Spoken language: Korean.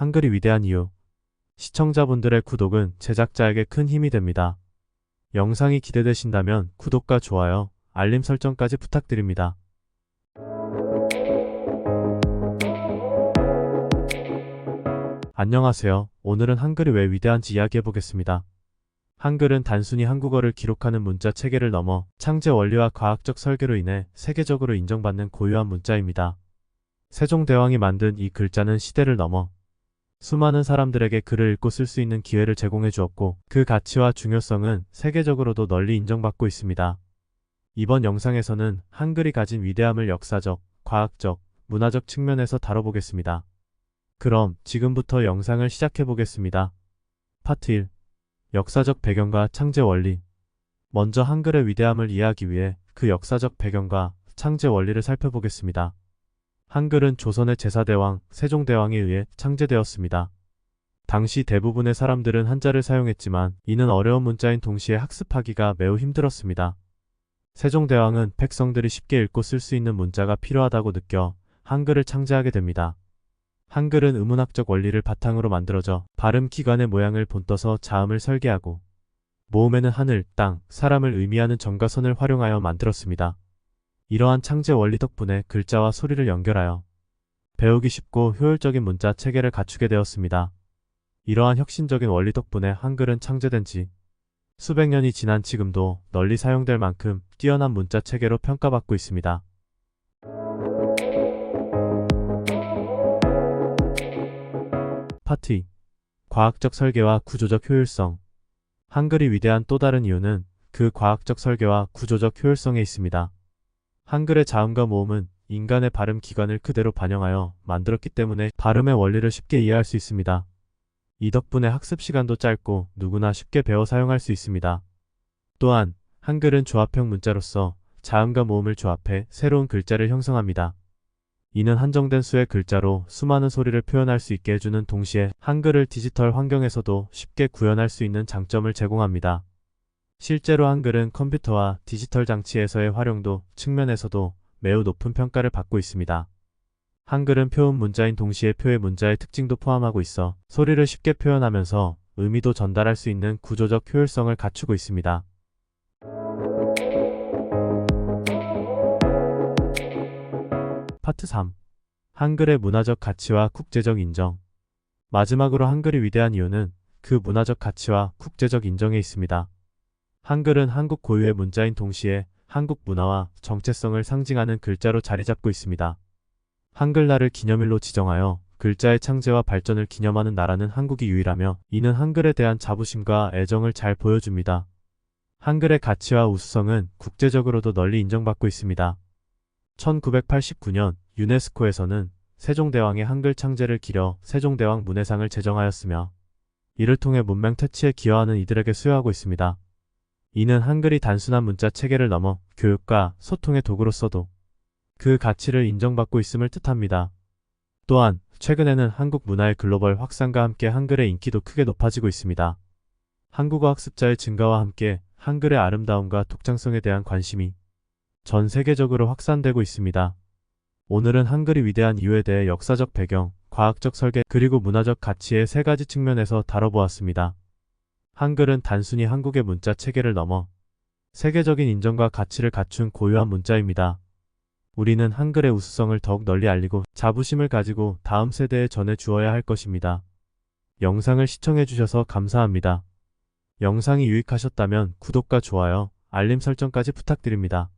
한글이 위대한 이유. 시청자분들의 구독은 제작자에게 큰 힘이 됩니다. 영상이 기대되신다면 구독과 좋아요, 알림 설정까지 부탁드립니다. 안녕하세요. 오늘은 한글이 왜 위대한지 이야기해 보겠습니다. 한글은 단순히 한국어를 기록하는 문자 체계를 넘어 창제 원리와 과학적 설계로 인해 세계적으로 인정받는 고유한 문자입니다. 세종대왕이 만든 이 글자는 시대를 넘어 수많은 사람들에게 글을 읽고 쓸 수 있는 기회를 제공해 주었고 그 가치와 중요성은 세계적으로도 널리 인정받고 있습니다. 이번 영상에서는 한글이 가진 위대함을 역사적, 과학적, 문화적 측면에서 다뤄보겠습니다. 그럼 지금부터 영상을 시작해 보겠습니다. 파트 1. 역사적 배경과 창제 원리. 먼저 한글의 위대함을 이해하기 위해 그 역사적 배경과 창제 원리를 살펴보겠습니다. 한글은 조선의 제사대왕, 세종대왕에 의해 창제되었습니다. 당시 대부분의 사람들은 한자를 사용했지만 이는 어려운 문자인 동시에 학습하기가 매우 힘들었습니다. 세종대왕은 백성들이 쉽게 읽고 쓸 수 있는 문자가 필요하다고 느껴 한글을 창제하게 됩니다. 한글은 의문학적 원리를 바탕으로 만들어져 발음 기관의 모양을 본떠서 자음을 설계하고 모음에는 하늘, 땅, 사람을 의미하는 점과 선을 활용하여 만들었습니다. 이러한 창제 원리 덕분에 글자와 소리를 연결하여 배우기 쉽고 효율적인 문자 체계를 갖추게 되었습니다. 이러한 혁신적인 원리 덕분에 한글은 창제된 지 수백 년이 지난 지금도 널리 사용될 만큼 뛰어난 문자 체계로 평가받고 있습니다. 파트 2. 과학적 설계와 구조적 효율성. 한글이 위대한 또 다른 이유는 그 과학적 설계와 구조적 효율성에 있습니다. 한글의 자음과 모음은 인간의 발음 기관을 그대로 반영하여 만들었기 때문에 발음의 원리를 쉽게 이해할 수 있습니다. 이 덕분에 학습 시간도 짧고 누구나 쉽게 배워 사용할 수 있습니다. 또한 한글은 조합형 문자로서 자음과 모음을 조합해 새로운 글자를 형성합니다. 이는 한정된 수의 글자로 수많은 소리를 표현할 수 있게 해주는 동시에 한글을 디지털 환경에서도 쉽게 구현할 수 있는 장점을 제공합니다. 실제로 한글은 컴퓨터와 디지털 장치에서의 활용도 측면에서도 매우 높은 평가를 받고 있습니다. 한글은 표음 문자인 동시에 표의 문자의 특징도 포함하고 있어 소리를 쉽게 표현하면서 의미도 전달할 수 있는 구조적 효율성을 갖추고 있습니다. 파트 3. 한글의 문화적 가치와 국제적 인정. 마지막으로 한글이 위대한 이유는 그 문화적 가치와 국제적 인정에 있습니다. 한글은 한국 고유의 문자인 동시에 한국 문화와 정체성을 상징하는 글자로 자리 잡고 있습니다. 한글날을 기념일로 지정하여 글자의 창제와 발전을 기념하는 나라는 한국이 유일하며 이는 한글에 대한 자부심과 애정을 잘 보여줍니다. 한글의 가치와 우수성은 국제적으로도 널리 인정받고 있습니다. 1989년 유네스코에서는 세종대왕의 한글 창제를 기려 세종대왕 문해상을 제정하였으며 이를 통해 문명 퇴치에 기여하는 이들에게 수여하고 있습니다. 이는 한글이 단순한 문자 체계를 넘어 교육과 소통의 도구로서도 그 가치를 인정받고 있음을 뜻합니다. 또한 최근에는 한국 문화의 글로벌 확산과 함께 한글의 인기도 크게 높아지고 있습니다. 한국어 학습자의 증가와 함께 한글의 아름다움과 독창성에 대한 관심이 전 세계적으로 확산되고 있습니다. 오늘은 한글이 위대한 이유에 대해 역사적 배경, 과학적 설계, 그리고 문화적 가치의 세 가지 측면에서 다뤄보았습니다. 한글은 단순히 한국의 문자 체계를 넘어 세계적인 인정과 가치를 갖춘 고유한 문자입니다. 우리는 한글의 우수성을 더욱 널리 알리고 자부심을 가지고 다음 세대에 전해 주어야 할 것입니다. 영상을 시청해 주셔서 감사합니다. 영상이 유익하셨다면 구독과 좋아요, 알림 설정까지 부탁드립니다.